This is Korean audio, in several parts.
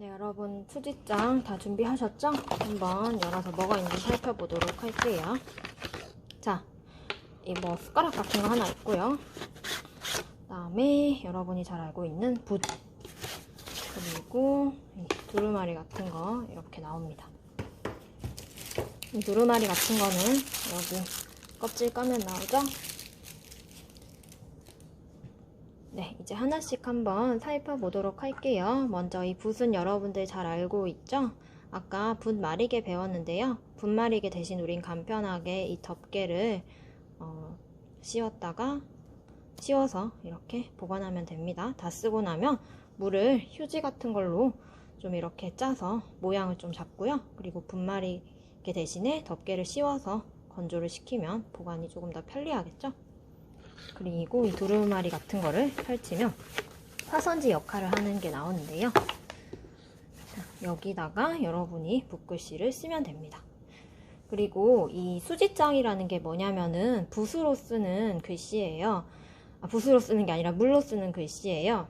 네, 여러분 수지장 다 준비하셨죠? 한번 열어서 뭐가 있는지 살펴보도록 할게요. 자, 이 뭐 숟가락 같은 거 하나 있고요. 그다음에 여러분이 잘 알고 있는 붓 그리고 이 두루마리 같은 거 이렇게 나옵니다. 이 두루마리 같은 거는 여기 껍질 까면 나오죠? 네, 이제 하나씩 한번 살펴보도록 할게요. 먼저 이 붓은 여러분들 잘 알고 있죠? 아까 붓 마리개 배웠는데요. 붓 마리개 대신 우린 간편하게 이 덮개를 어, 씌웠다가 씌워서 이렇게 보관하면 됩니다. 다 쓰고 나면 물을 휴지 같은 걸로 좀 이렇게 짜서 모양을 좀 잡고요. 그리고 붓 마리개 대신에 덮개를 씌워서 건조를 시키면 보관이 조금 더 편리하겠죠? 그리고 이 두루마리 같은 거를 펼치면 화선지 역할을 하는 게 나오는데요. 자, 여기다가 여러분이 붓글씨를 쓰면 됩니다. 그리고 이 수지장이라는 게 뭐냐면은 붓으로 쓰는 글씨예요. 아, 붓으로 쓰는 게 아니라 물로 쓰는 글씨예요.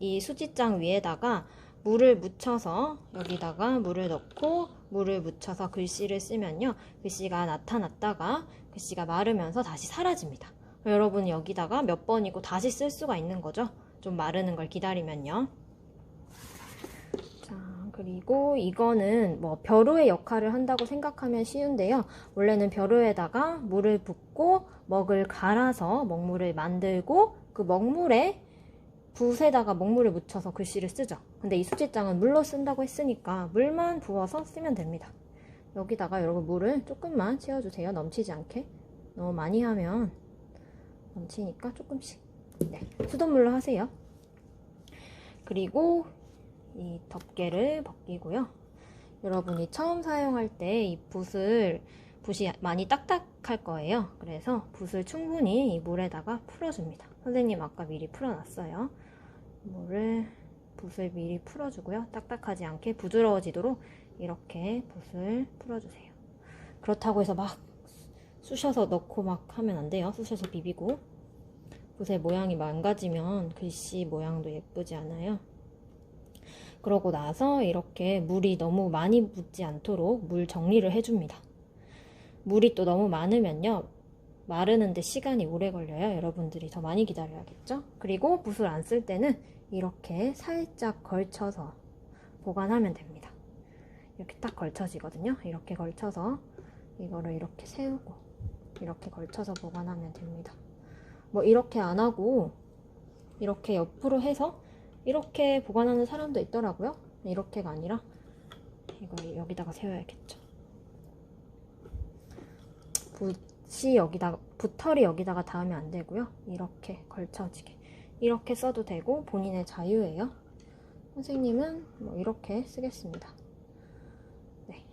이 수지장 위에다가 물을 묻혀서 여기다가 물을 넣고 물을 묻혀서 글씨를 쓰면요. 글씨가 나타났다가 글씨가 마르면서 다시 사라집니다. 여러분 여기다가 몇 번이고 다시 쓸 수가 있는 거죠. 좀 마르는 걸 기다리면요. 자, 그리고 이거는 뭐 벼루의 역할을 한다고 생각하면 쉬운데요. 원래는 벼루에다가 물을 붓고 먹을 갈아서 먹물을 만들고 그 먹물에 붓에다가 먹물을 묻혀서 글씨를 쓰죠. 근데 이 수지장은 물로 쓴다고 했으니까 물만 부어서 쓰면 됩니다. 여기다가 여러분 물을 조금만 채워주세요. 넘치지 않게. 너무 많이 하면 넘치니까 조금씩 네, 수돗물로 하세요. 그리고 이 덮개를 벗기고요. 여러분이 처음 사용할 때 이 붓을 붓이 많이 딱딱할 거예요. 그래서 붓을 충분히 이 물에다가 풀어줍니다. 선생님 아까 미리 풀어놨어요. 물을 붓을 미리 풀어주고요. 딱딱하지 않게 부드러워지도록 이렇게 붓을 풀어주세요. 그렇다고 해서 막 쑤셔서 넣고 막 하면 안 돼요. 쑤셔서 비비고. 붓의 모양이 망가지면 글씨 모양도 예쁘지 않아요. 그러고 나서 이렇게 물이 너무 많이 묻지 않도록 물 정리를 해줍니다. 물이 또 너무 많으면요. 마르는데 시간이 오래 걸려요. 여러분들이 더 많이 기다려야겠죠? 그리고 붓을 안 쓸 때는 이렇게 살짝 걸쳐서 보관하면 됩니다. 이렇게 딱 걸쳐지거든요. 이렇게 걸쳐서 이거를 이렇게 세우고 이렇게 걸쳐서 보관하면 됩니다. 뭐 이렇게 안 하고 이렇게 옆으로 해서 이렇게 보관하는 사람도 있더라고요. 이렇게가 아니라 이걸 여기다가 세워야겠죠. 붓이 여기다가 붓털이 여기다가 닿으면 안 되고요. 이렇게 걸쳐지게 이렇게 써도 되고 본인의 자유예요. 선생님은 뭐 이렇게 쓰겠습니다. 네.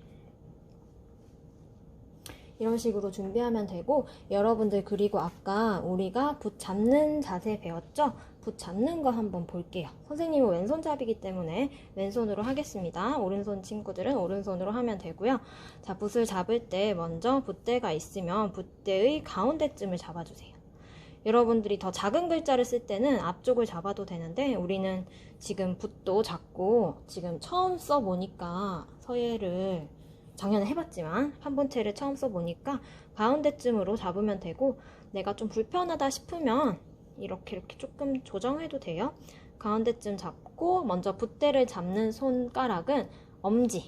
이런 식으로 준비하면 되고 여러분들 그리고 아까 우리가 붓 잡는 자세 배웠죠? 붓 잡는 거 한번 볼게요. 선생님은 왼손잡이기 때문에 왼손으로 하겠습니다. 오른손 친구들은 오른손으로 하면 되고요. 자, 붓을 잡을 때 먼저 붓대가 있으면 붓대의 가운데쯤을 잡아주세요. 여러분들이 더 작은 글자를 쓸 때는 앞쪽을 잡아도 되는데 우리는 지금 붓도 작고 지금 처음 써보니까 서예를 작년에 해봤지만 한 번째를 처음 써보니까 가운데쯤으로 잡으면 되고 내가 좀 불편하다 싶으면 이렇게 이렇게 조금 조정해도 돼요. 가운데쯤 잡고 먼저 붓대를 잡는 손가락은 엄지,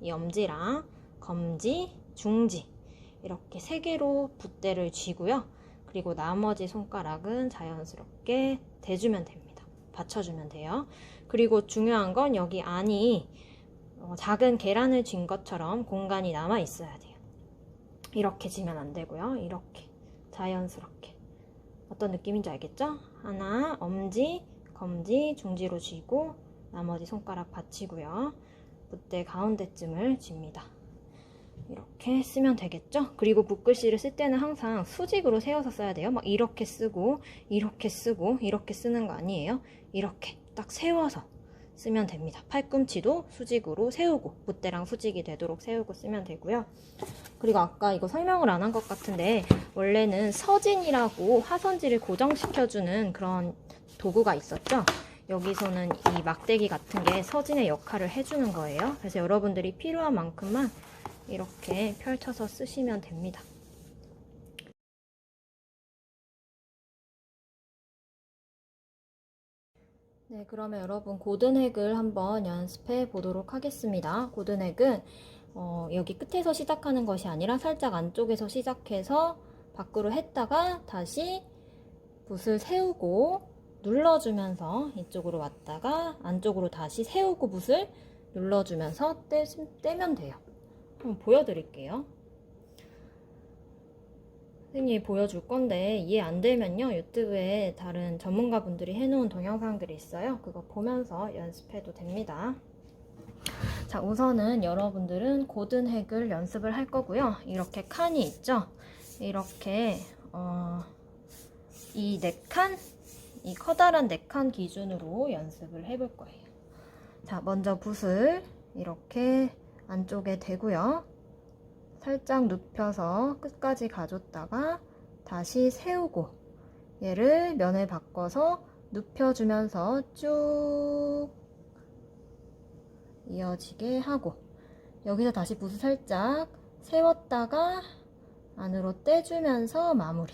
이 엄지랑 검지, 중지 이렇게 세 개로 붓대를 쥐고요. 그리고 나머지 손가락은 자연스럽게 대주면 됩니다. 받쳐주면 돼요. 그리고 중요한 건 여기 안이 어, 작은 계란을 쥔 것처럼 공간이 남아 있어야 돼요. 이렇게 지면 안 되고요. 이렇게 자연스럽게 어떤 느낌인지 알겠죠? 하나 엄지, 검지, 중지로 쥐고 나머지 손가락 받치고요. 붓대 가운데쯤을 쥡니다. 이렇게 쓰면 되겠죠? 그리고 붓글씨를 쓸 때는 항상 수직으로 세워서 써야 돼요. 막 이렇게 쓰고 이렇게 쓰고 이렇게 쓰는 거 아니에요. 이렇게 딱 세워서 쓰면 됩니다. 팔꿈치도 수직으로 세우고 붓대랑 수직이 되도록 세우고 쓰면 되고요. 그리고 아까 이거 설명을 안 한 것 같은데 원래는 서진이라고 화선지를 고정시켜주는 그런 도구가 있었죠. 여기서는 이 막대기 같은 게 서진의 역할을 해주는 거예요. 그래서 여러분들이 필요한 만큼만 이렇게 펼쳐서 쓰시면 됩니다. 네, 그러면 여러분 고든핵을 한번 연습해 보도록 하겠습니다. 고든핵은 어, 여기 끝에서 시작하는 것이 아니라 살짝 안쪽에서 시작해서 밖으로 했다가 다시 붓을 세우고 눌러주면서 이쪽으로 왔다가 안쪽으로 다시 세우고 붓을 눌러주면서 떼, 떼면 돼요. 한번 보여드릴게요. 선생님이 보여줄 건데 이해 안 되면요 유튜브에 다른 전문가분들이 해놓은 동영상들이 있어요. 그거 보면서 연습해도 됩니다. 자 우선은 여러분들은 고든 핵을 연습을 할 거고요. 이렇게 칸이 있죠. 이렇게 어, 이네 칸, 이 커다란 네칸 기준으로 연습을 해볼 거예요. 자 먼저 붓을 이렇게 안쪽에 대고요. 살짝 눕혀서 끝까지 가줬다가 다시 세우고 얘를 면을 바꿔서 눕혀주면서 쭉 이어지게 하고 여기서 다시 붓을 살짝 세웠다가 안으로 떼주면서 마무리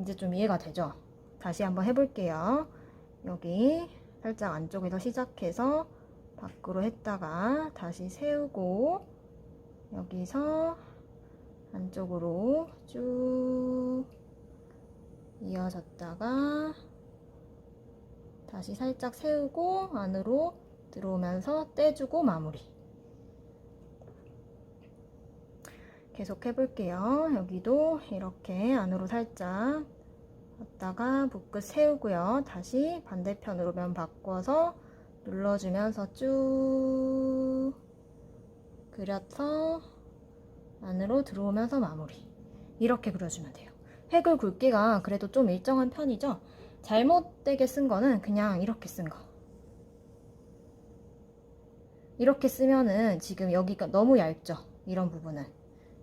이제 좀 이해가 되죠? 다시 한번 해볼게요 여기 살짝 안쪽에서 시작해서 밖으로 했다가 다시 세우고 여기서 안쪽으로 쭉 이어졌다가 다시 살짝 세우고 안으로 들어오면서 떼주고 마무리. 계속 해볼게요. 여기도 이렇게 안으로 살짝 왔다가 붓끝 세우고요. 다시 반대편으로 면 바꿔서 눌러주면서 쭉 그려서 안으로 들어오면서 마무리. 이렇게 그려주면 돼요. 획을 굵기가 그래도 좀 일정한 편이죠? 잘못되게 쓴 거는 그냥 이렇게 쓴 거. 이렇게 쓰면은 지금 여기가 너무 얇죠? 이런 부분은.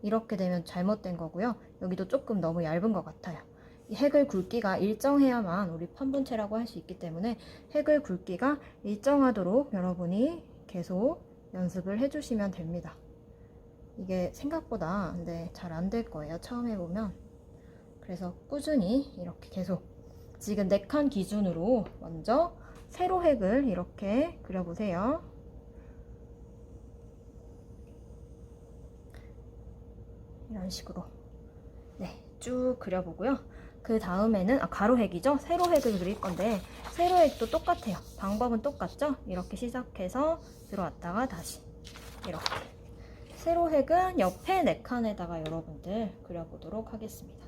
이렇게 되면 잘못된 거고요. 여기도 조금 너무 얇은 것 같아요. 이 핵을 굵기가 일정해야만 우리 판본체라고 할 수 있기 때문에 핵을 굵기가 일정하도록 여러분이 계속 연습을 해주시면 됩니다. 이게 생각보다 근데 잘 안 될 거예요. 처음 해보면. 그래서 꾸준히 이렇게 계속 지금 4칸 기준으로 먼저 세로 핵을 이렇게 그려보세요. 이런 식으로 네, 쭉 그려보고요. 그 다음에는 아, 가로획이죠. 세로획을 그릴 건데 세로획도 똑같아요. 방법은 똑같죠. 이렇게 시작해서 들어왔다가 다시 이렇게 세로획은 옆에 네 칸에다가 여러분들 그려보도록 하겠습니다.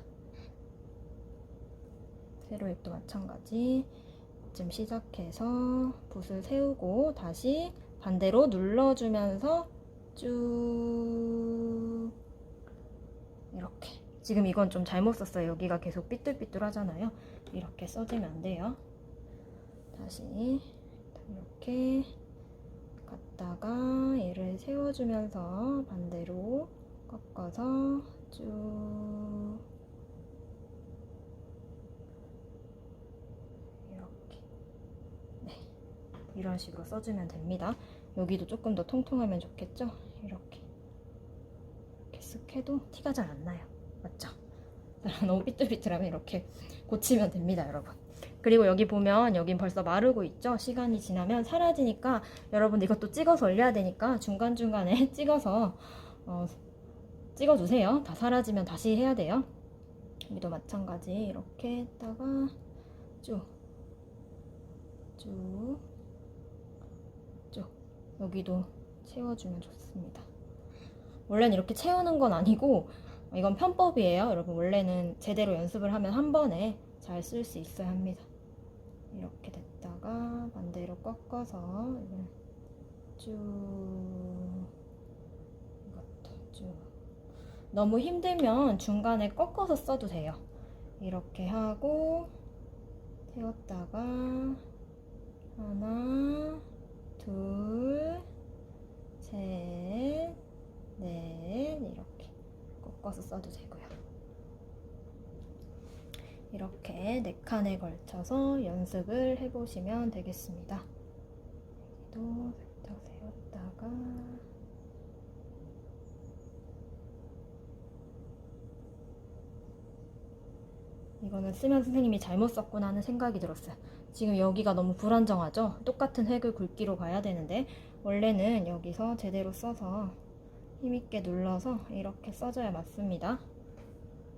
세로획도 마찬가지 좀 시작해서 붓을 세우고 다시 반대로 눌러주면서 쭉 이렇게 지금 이건 좀 잘못 썼어요. 여기가 계속 삐뚤삐뚤 하잖아요. 이렇게 써주면 안 돼요. 다시 이렇게 갔다가 얘를 세워주면서 반대로 꺾어서 쭉 이렇게 네 이런 식으로 써주면 됩니다. 여기도 조금 더 통통하면 좋겠죠? 이렇게 이렇게 쓱 해도 티가 잘 안 나요. 맞죠? 너무 삐뚤삐뚤하면 이렇게 고치면 됩니다, 여러분. 그리고 여기 보면 여긴 벌써 마르고 있죠? 시간이 지나면 사라지니까 여러분 이것도 찍어서 올려야 되니까 중간중간에 찍어서 어, 찍어주세요. 다 사라지면 다시 해야 돼요. 여기도 마찬가지 이렇게 했다가 쭉, 쭉, 쭉 여기도 채워주면 좋습니다. 원래는 이렇게 채우는 건 아니고 이건 편법이에요. 여러분 원래는 제대로 연습을 하면 한 번에 잘 쓸 수 있어야 합니다. 이렇게 됐다가 반대로 꺾어서 쭉 이것도 쭉 너무 힘들면 중간에 꺾어서 써도 돼요. 이렇게 하고 세웠다가 하나 둘 셋, 넷 이렇게 꺾어서 써도 되고요. 이렇게 네 칸에 걸쳐서 연습을 해보시면 되겠습니다. 여기도 살짝 세웠다가 이거는 쓰면 선생님이 잘못 썼구나 하는 생각이 들었어요. 지금 여기가 너무 불안정하죠? 똑같은 획을 굵기로 가야 되는데 원래는 여기서 제대로 써서 힘있게 눌러서 이렇게 써줘야 맞습니다.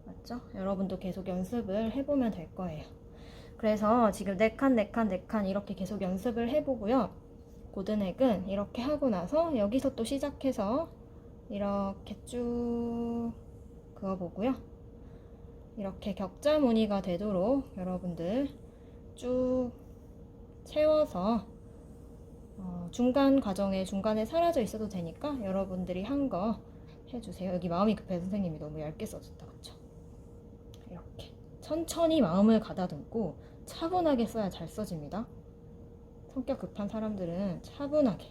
맞죠? 여러분도 계속 연습을 해보면 될 거예요. 그래서 지금 네 칸, 네 칸, 네칸 이렇게 계속 연습을 해보고요. 고든액은 이렇게 하고 나서 여기서 또 시작해서 이렇게 쭉 그어보고요. 이렇게 격자 무늬가 되도록 여러분들 쭉 채워서 어, 중간 과정에 중간에 사라져 있어도 되니까 여러분들이 한 거 해주세요. 여기 마음이 급해 선생님이 너무 얇게 써줬다 그쵸? 이렇게 천천히 마음을 가다듬고 차분하게 써야 잘 써집니다. 성격 급한 사람들은 차분하게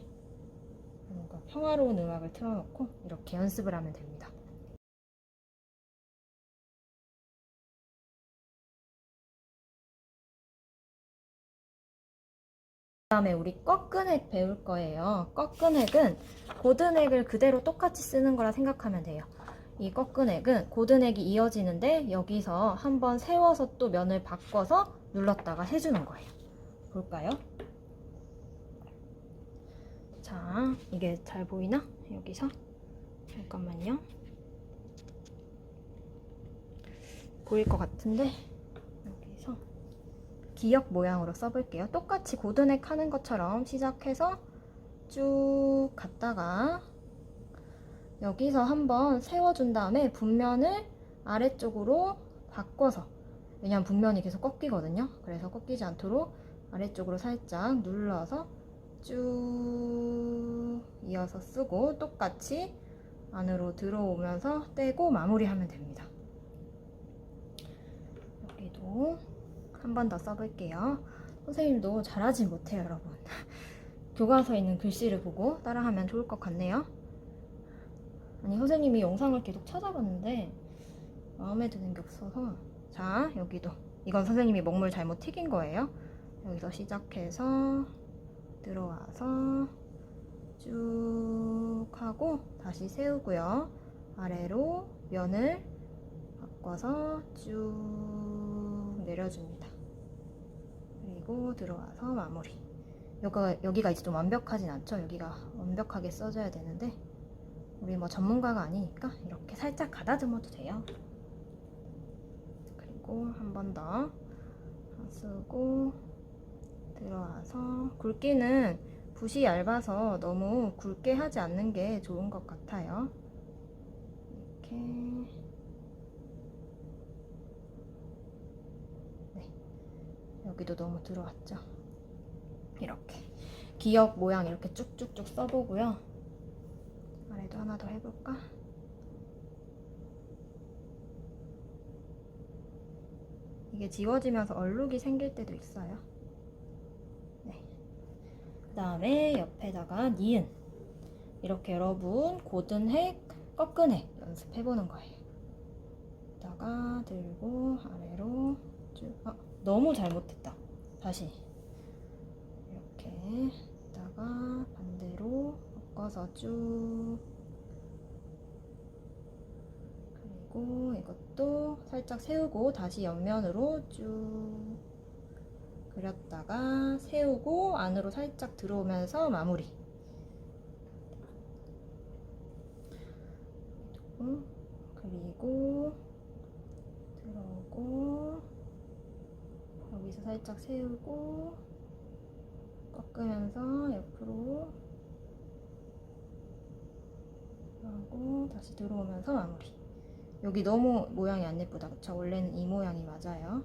뭔가 평화로운 음악을 틀어놓고 이렇게 연습을 하면 됩니다. 다음에 우리 꺾은액 배울 거예요. 꺾은액은 고든액을 그대로 똑같이 쓰는 거라 생각하면 돼요. 이 꺾은액은 고든액이 이어지는데 여기서 한번 세워서 또 면을 바꿔서 눌렀다가 해주는 거예요. 볼까요? 자, 이게 잘 보이나? 여기서 잠깐만요. 보일 것 같은데 기역 모양으로 써볼게요. 똑같이 고든액 하는 것처럼 시작해서 쭉 갔다가 여기서 한번 세워준 다음에 분면을 아래쪽으로 바꿔서 왜냐면 분면이 계속 꺾이거든요. 그래서 꺾이지 않도록 아래쪽으로 살짝 눌러서 쭉 이어서 쓰고 똑같이 안으로 들어오면서 떼고 마무리하면 됩니다. 여기도 한 번 더 써볼게요. 선생님도 잘하지 못해요, 여러분. 교과서에 있는 글씨를 보고 따라하면 좋을 것 같네요. 아니, 선생님이 영상을 계속 찾아봤는데 마음에 드는 게 없어서 자, 여기도 이건 선생님이 먹물 잘못 튀긴 거예요. 여기서 시작해서 들어와서 쭉 하고 다시 세우고요. 아래로 면을 바꿔서 쭉 내려줍니다. 그리고 들어와서 마무리. 여기가, 여기가 이제 좀 완벽하진 않죠? 여기가 완벽하게 써줘야 되는데 우리 뭐 전문가가 아니니까 이렇게 살짝 가다듬어도 돼요. 그리고 한 번 더 쓰고 들어와서 굵기는 붓이 얇아서 너무 굵게 하지 않는 게 좋은 것 같아요. 이렇게 네 여기도 너무 들어왔죠. 이렇게 기역 모양 이렇게 쭉쭉쭉 써보고요. 아래도 하나 더 해볼까? 이게 지워지면서 얼룩이 생길 때도 있어요. 네. 그 다음에 옆에다가 니은. 이렇게 여러분 고든 핵, 꺾은 핵 연습해보는 거예요. 다가 들고 아래로 쭉. 아, 너무 잘못했다. 다시. 이렇게 다가 반대로 꺾어서 쭉. 그리고 이것도 살짝 세우고 다시 옆면으로 쭉 그렸다가 세우고 안으로 살짝 들어오면서 마무리. 그리고 들어오고 여기서 살짝 세우고 꺾으면서 옆으로 하고 다시 들어오면서 마무리. 여기 너무 모양이 안 예쁘다 그쵸? 원래는 이 모양이 맞아요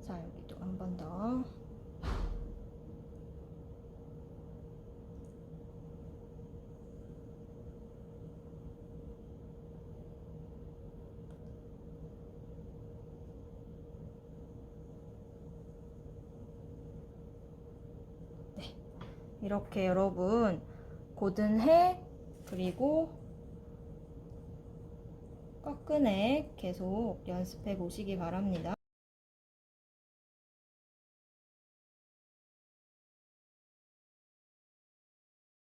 자 여기도 한번더 이렇게 여러분 고든해 그리고 꺾은액 계속 연습해 보시기 바랍니다.